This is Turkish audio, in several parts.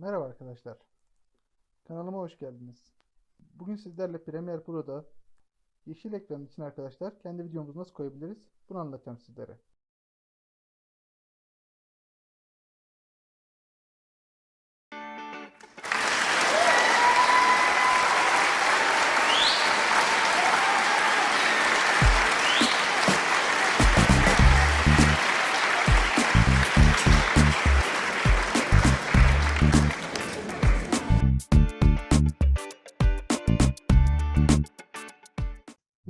Merhaba arkadaşlar. Kanalıma hoş geldiniz. Bugün sizlerle Premiere Pro'da yeşil ekranın için arkadaşlar kendi videomuzu nasıl koyabiliriz bunu anlatacağım sizlere.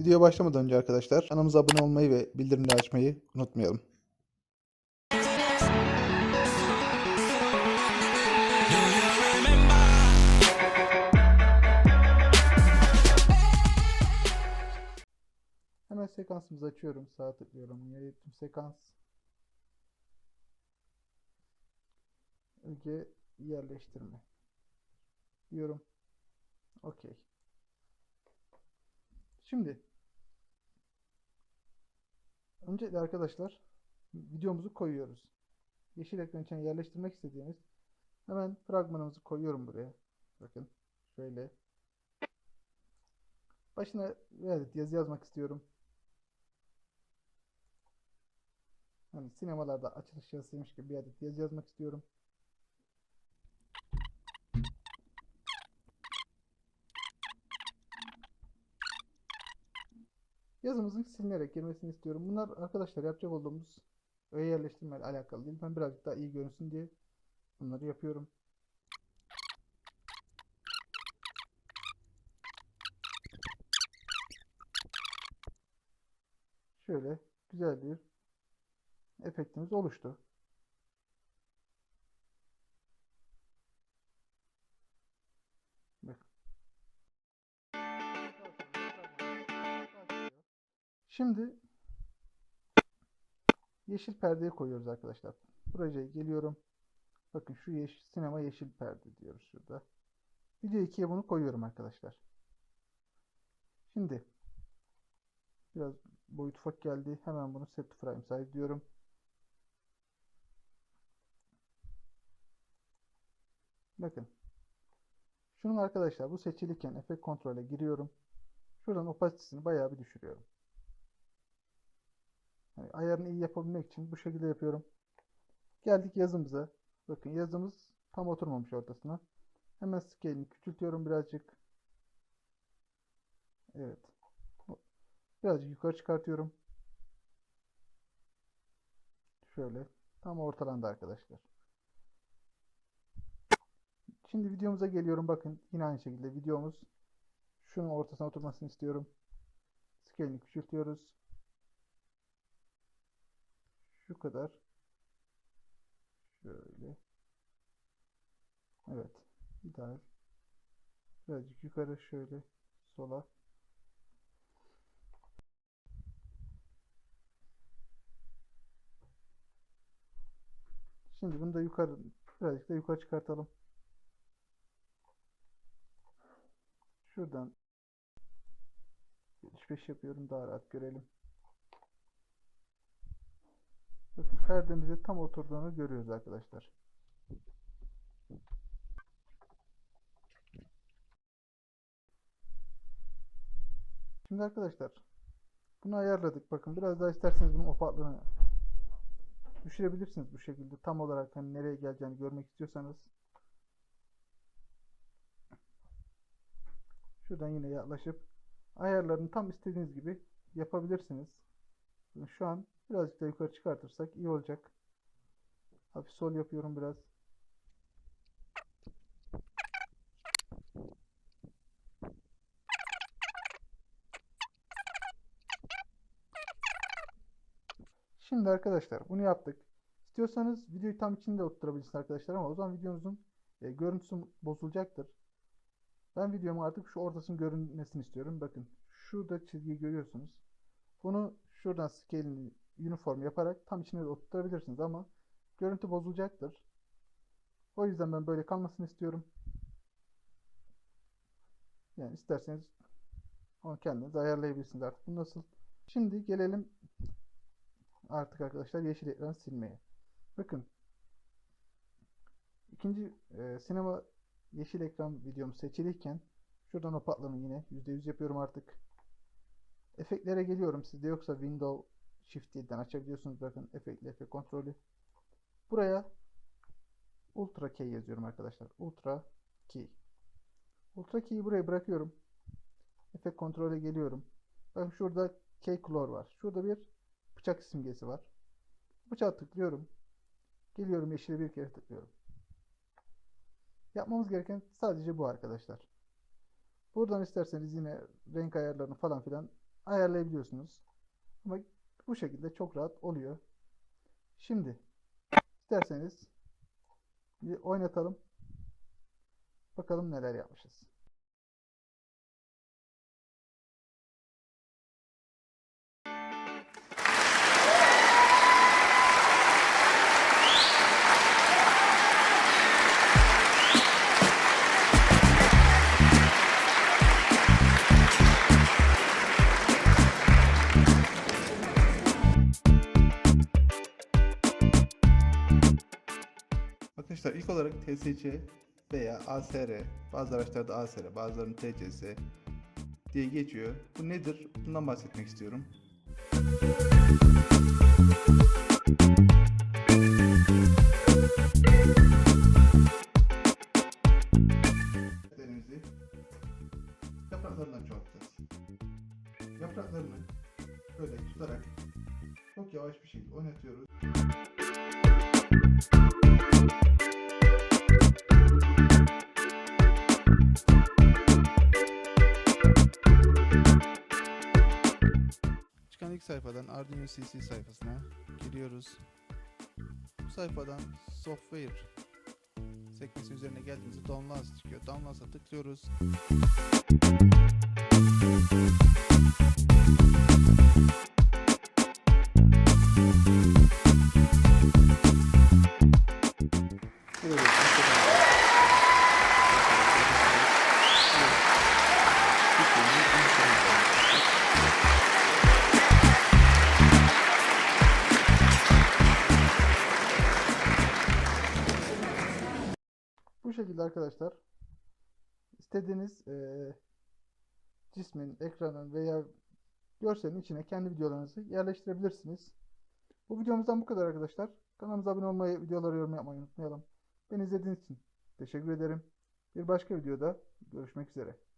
Videoya başlamadan önce arkadaşlar kanalımıza abone olmayı ve bildirimleri açmayı unutmayalım. Hemen sekansımızı açıyorum. Sağ tıklıyorum. Yönetim sekans. Önce yerleştirme. Diyorum. Okey. Şimdi öncelikle arkadaşlar videomuzu koyuyoruz. Yeşil ekran içine yerleştirmek istediğimiz hemen fragmanımızı koyuyorum buraya. Bakın şöyle. Başına adet yazı yazmak istiyorum. Hani sinemalarda açılış yazısıymış gibi bir adet yazı yazmak istiyorum. Yazımızın silinerek girmesini istiyorum. Bunlar arkadaşlar yapacak olduğumuz öğe yerleştirme ile alakalı değil. Ben birazcık daha iyi görünsün diye bunları yapıyorum. Şöyle güzel bir efektimiz oluştu. Şimdi yeşil perdeyi koyuyoruz arkadaşlar. Projeye geliyorum. Bakın şu yeşil, sinema yeşil perde diyoruz şurada. Video 2'ye bunu koyuyorum arkadaşlar. Şimdi biraz boyut ufak geldi. Hemen bunu set to frame size diyorum. Bakın. Şunun arkadaşlar bu seçilirken efekt kontrole giriyorum. Şuradan opasitesini bayağı bir düşürüyorum. Yani ayarını iyi yapabilmek için bu şekilde yapıyorum. Geldik yazımıza. Bakın yazımız tam oturmamış ortasına. Hemen scale'ini küçültüyorum birazcık. Evet. Birazcık yukarı çıkartıyorum. Şöyle. Tam ortalandı arkadaşlar. Şimdi videomuza geliyorum. Bakın yine aynı şekilde videomuz şunun ortasına oturmasını istiyorum. Scale'ini küçültüyoruz. Şu kadar. Şöyle. Evet. İdeal. Birazcık yukarı şöyle sola. Şimdi bunu da yukarı birazcık da yukarı çıkartalım. Şuradan 75 yapıyorum daha rahat görelim. Bakın perdemize tam oturduğunu görüyoruz arkadaşlar. Şimdi arkadaşlar bunu ayarladık. Bakın biraz daha isterseniz bunun opaklığını düşürebilirsiniz bu şekilde. Tam olarak hani nereye geleceğini görmek istiyorsanız. Şuradan yine yaklaşıp ayarlarını tam istediğiniz gibi yapabilirsiniz. Şu an birazcık da yukarı çıkartırsak iyi olacak. Hafif sol yapıyorum biraz. Şimdi arkadaşlar bunu yaptık. İstiyorsanız videoyu tam içinde oturtabilirsiniz arkadaşlar ama o zaman videonuzun e, görüntüsü bozulacaktır. Ben videomu artık şu ortasının görünmesini istiyorum. Bakın şurada çizgiyi görüyorsunuz. Bunu şuradan scale'ini uniform yaparak tam içine de oturtabilirsiniz ama görüntü bozulacaktır. O yüzden ben böyle kalmasını istiyorum. Yani isterseniz onu kendiniz ayarlayabilirsiniz artık. Bu nasıl? Şimdi gelelim artık arkadaşlar yeşil ekranı silmeye. Bakın ikinci e, sinema yeşil ekran videom seçiliyken şuradan o patlama yine %100 yapıyorum artık. Efektlere geliyorum. Sizde yoksa Windows Shift 7'den açabiliyorsunuz. Bakın efektli efekt kontrolü. Buraya Ultra Key yazıyorum arkadaşlar. Ultra Key. Ultra Key'i buraya bırakıyorum. Efekt kontrole geliyorum. Bakın şurada Key Color var. Şurada bir bıçak simgesi var. Bıçağı tıklıyorum. Geliyorum yeşile bir kere tıklıyorum. Yapmamız gereken sadece bu arkadaşlar. Buradan isterseniz yine renk ayarlarını falan filan ayarlayabiliyorsunuz. Ama bu şekilde çok rahat oluyor. Şimdi isterseniz bir oynatalım. Bakalım neler yapmışız. Arkadaşlar ilk olarak TSC veya ASR, bazı araçlarda ASR, bazılarının TCS diye geçiyor. Bu nedir? Bundan bahsetmek istiyorum. Yapraklarından çoğaltacağız. Yapraklarını böyle tutarak çok yavaş bir şekilde oynatıyoruz. Çıkan ilk sayfadan Arduino CC sayfasına giriyoruz. Bu sayfadan software sekmesi üzerine geldiğimizde downloads çıkıyor. Downloads'a tıklıyoruz. Şekilde arkadaşlar istediğiniz eee, cismin, ekranın veya görselin içine kendi videolarınızı yerleştirebilirsiniz. Bu videomuzdan bu kadar arkadaşlar. Kanalımıza abone olmayı, videoları yorum yapmayı unutmayalım. Beni izlediğiniz için teşekkür ederim. Bir başka videoda görüşmek üzere.